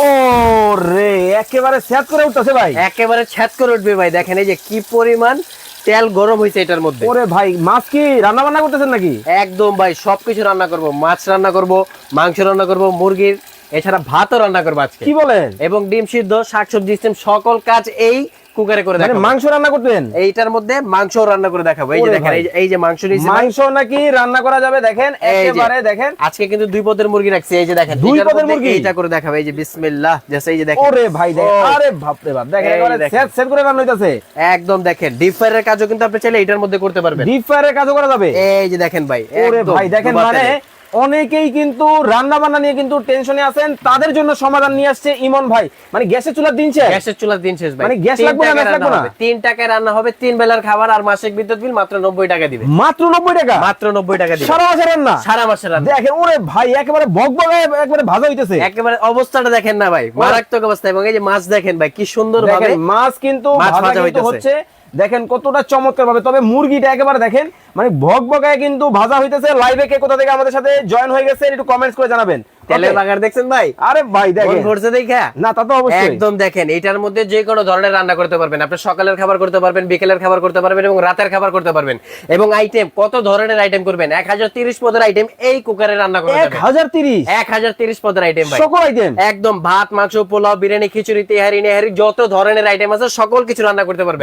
ও রে একেবারে করে উঠতেছে ভাই। একেবারে ছ্যাদ করে উঠবে ভাই দেখেন এই যে কি পরিমাণ তেল গরম হয়েছে এটার মধ্যে। ওরে ভাই মাছ কি রান্না বান্না করতেছেন নাকি? একদম ভাই সবকিছু রান্না করব মাছ রান্না করব মাংস রান্না করব মুরগির এছাড়া ভাতও রান্না করব আজকে। কি বলেন? এবং ডিম সিদ্ধ শাকসবজি সিস্টেম সকল কাজ এই কুকারে করে মানে দেখাবো। মাংস রান্না করতেন? এইটার মধ্যে মাংস রান্না করে দেখাবো। এই যে দেখেন এই যে- মাংস নিয়েছি মাংস নাকি রান্না করা যাবে দেখেন একেবারে দেখেন। আজকে কিন্তু দুই পদের মুরগি রাখছি এই যে দেখেন দুই পদের মুরগি? এইটা করে দেখাবো এই যে বিসমিল্লাহ জাস্ট এই যে দেখেন। ওরে ভাই দেখেন। আরে বাপ রে বাপ দেখেন একেবারে। সেট সেট করে রান্না হইতাছে। একদম দেখেন ডিপ ফ্রাইয়ের কাজও কিন্তু আপনি চাইলে এটার মধ্যে করতে পারবেন। ডিপ ফ্রায়ারের কাজও করা যাবে? এই যে দেখেন ভাই ওরে ভাই দেখেন মানে। অনেকেই কিন্তু রান্না বান্না নিয়ে কিন্তু টেনশনে আছেন তাদের জন্য সমাধান নিয়ে আসছে ইমন ভাই। মানে গ্যাসের চুলার দিন শেষ। গ্যাসের চুলার দিন শেষ ভাই। মানে গ্যাস লাগবে না, গ্যাস লাগবে না? হবে। তিন টাকায় রান্না হবে তিন বেলার খাবার আর মাসিক বিদ্যুৎ বিল মাত্র নব্বই টাকা দিবে। মাত্র নব্বই টাকা? মাত্র নব্বই টাকা দিবে। সারা মাসের রান্না? সারা মাসের রান্না। দেখেন ওরে ভাই একেবারে বক বক একবারে ভাজা হইতেছে। একেবারে অবস্থাটা দেখেন না ভাই মারাত্মক অবস্থা এবং এই যে মাছ দেখেন ভাই কি সুন্দর ভাবে মাছ কিন্তু মাছ ভাজা হইতেছে। হচ্ছে। দেখেন কতটা চমৎকার ভাবে তবে মুরগিটা একেবারে দেখেন মানে ভক ভকায় কিন্তু ভাজা হইতেছে। লাইভে কে কোথা থেকে আমাদের সাথে জয়েন হয়ে গেছে একটু কমেন্টস করে জানাবেন। তেলের Okay? বাগার দেখছেন ভাই? আরে ভাই দেখেন। ভরছে দেখা? না তা তো অবশ্যই। একদম দেখেন এটার মধ্যে যে কোনো ধরনের রান্না করতে পারবেন। আপনি সকালের খাবার করতে পারবেন বিকেলের খাবার করতে পারবেন এবং রাতের খাবার করতে পারবেন। এবং আইটেম কত ধরনের আইটেম করবেন? এক হাজার তিরিশ পদের আইটেম এই কুকারে রান্না পদের আইটেম ভাই। সকল আইটেম একদম ভাত মাংস পোলাও বিরিয়ানি খিচুড়ি তেহারি নেহারি যত ধরনের আইটেম আছে সকল কিছু রান্না করতে পারবেন।